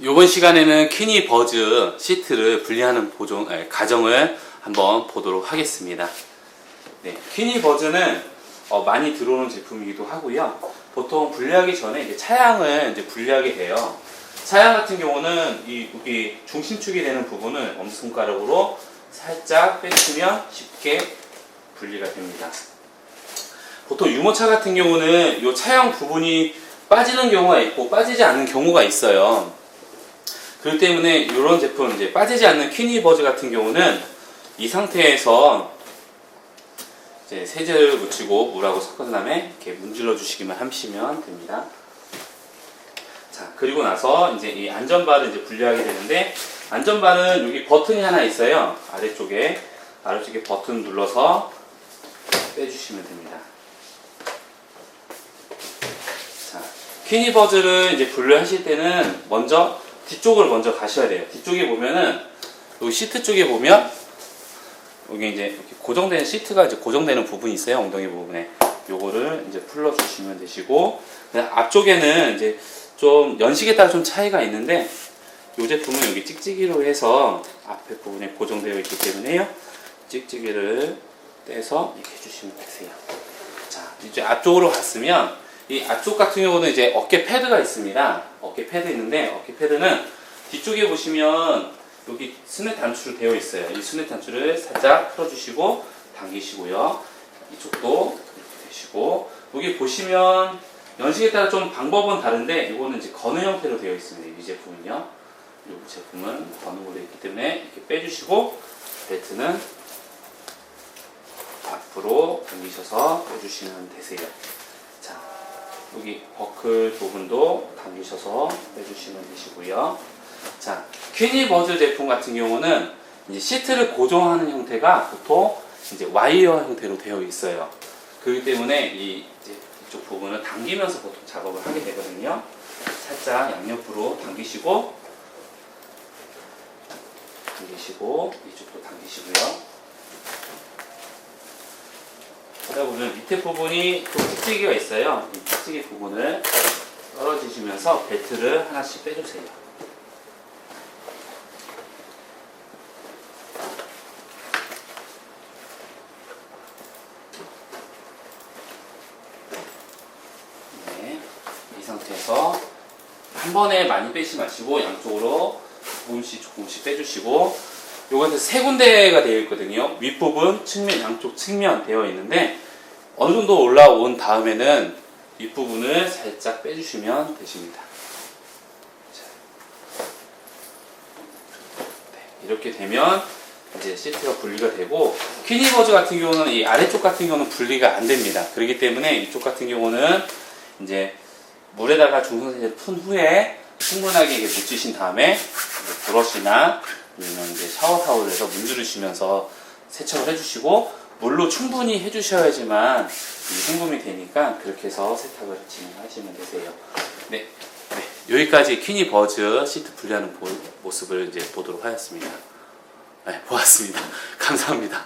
이번 시간에는 키니 버즈 시트를 분리하는 보정, 에, 과정을 한번 보도록 하겠습니다. 네, 키니 버즈는 어, 많이 들어오는 제품이기도 하고요. 보통 분리하기 전에 이제 차양을 이제 분리하게 돼요. 차양 같은 경우는 이 여기 중심축이 되는 부분을 엄지손가락으로 살짝 빼주면 쉽게 분리가 됩니다. 보통 유모차 같은 경우는 이 차양 부분이 빠지는 경우가 있고 빠지지 않는 경우가 있어요. 그렇기 때문에 이런 제품 이제 빠지지 않는 키니버즈 같은 경우는 이 상태에서 이제 세제를 묻히고 물하고 섞은 다음에 이렇게 문질러 주시기만 하시면 됩니다. 자 그리고 나서 이제 이 안전바를 이제 분리하게 되는데 안전바는 여기 버튼이 하나 있어요 아래쪽에 아래쪽에 버튼 눌러서 빼주시면 됩니다. 자 키니버즈를 이제 분류하실 때는 먼저 뒤쪽을 먼저 가셔야 돼요. 뒤쪽에 보면은 여기 시트 쪽에 보면 여기 이제 이렇게 고정되는 시트가 이제 고정되는 부분이 있어요. 엉덩이 부분에. 요거를 이제 풀러 주시면 되시고 앞쪽에는 이제 좀 연식에 따라 좀 차이가 있는데 이 제품은 여기 찍찍이로 해서 앞에 부분에 고정되어 있기 때문에요. 찍찍이를 떼서 이렇게 해주시면 되세요. 자, 이제 앞쪽으로 갔으면 이 앞쪽 같은 경우는 이제 어깨 패드가 있습니다. 어깨 패드 있는데 어깨 패드는 뒤쪽에 보시면 여기 스넷 단추로 되어 있어요. 이 스넷 단추를 살짝 풀어주시고 당기시고요. 이쪽도 이렇게 되시고 여기 보시면 연식에 따라 좀 방법은 다른데 이거는 이제 거는 형태로 되어 있습니다. 이 제품은요. 이 제품은 거는으로 되어 있기 때문에 이렇게 빼주시고 벨트는 앞으로 당기셔서 빼주시면 되세요. 자, 여기 버클 부분도 당기셔서 빼주시면 되시고요. 자, 퀴니버즈 제품 같은 경우는 이제 시트를 고정하는 형태가 보통 이제 와이어 형태로 되어 있어요. 그렇기 때문에 이 이쪽 부분을 당기면서 보통 작업을 하게 되거든요. 살짝 양옆으로 당기시고 당기시고 이쪽도 당기시고요. 하다 보면 밑에 부분이 또 찍찍이가 있어요. 이 찍찍이 부분을 떨어지시면서 벨트를 하나씩 빼주세요. 네, 이 상태에서 한 번에 많이 빼지 마시고 양쪽으로 조금씩 조금씩 빼주시고 요거는 세 군데가 되어 있거든요. 윗부분, 측면, 양쪽 측면 되어 있는데 어느 정도 올라온 다음에는 윗부분을 살짝 빼주시면 되십니다. 자. 네, 이렇게 되면 이제 시트가 분리가 되고 퀴니버즈 같은 경우는 이 아래쪽 같은 경우는 분리가 안 됩니다. 그렇기 때문에 이쪽 같은 경우는 이제 물에다가 중성세제를 푼 후에 충분하게 이게 묻히신 다음에 이제 브러쉬나 아니면 이제 샤워 타올에서 문지르시면서 세척을 해주시고 물로 충분히 해주셔야지만 이 생금이 되니까 그렇게 해서 세탁을 진행하시면 되세요. 네, 네 여기까지 퀴니 버즈 시트 분리하는 보- 모습을 이제 보도록 하였습니다. 네, 보았습니다. 감사합니다.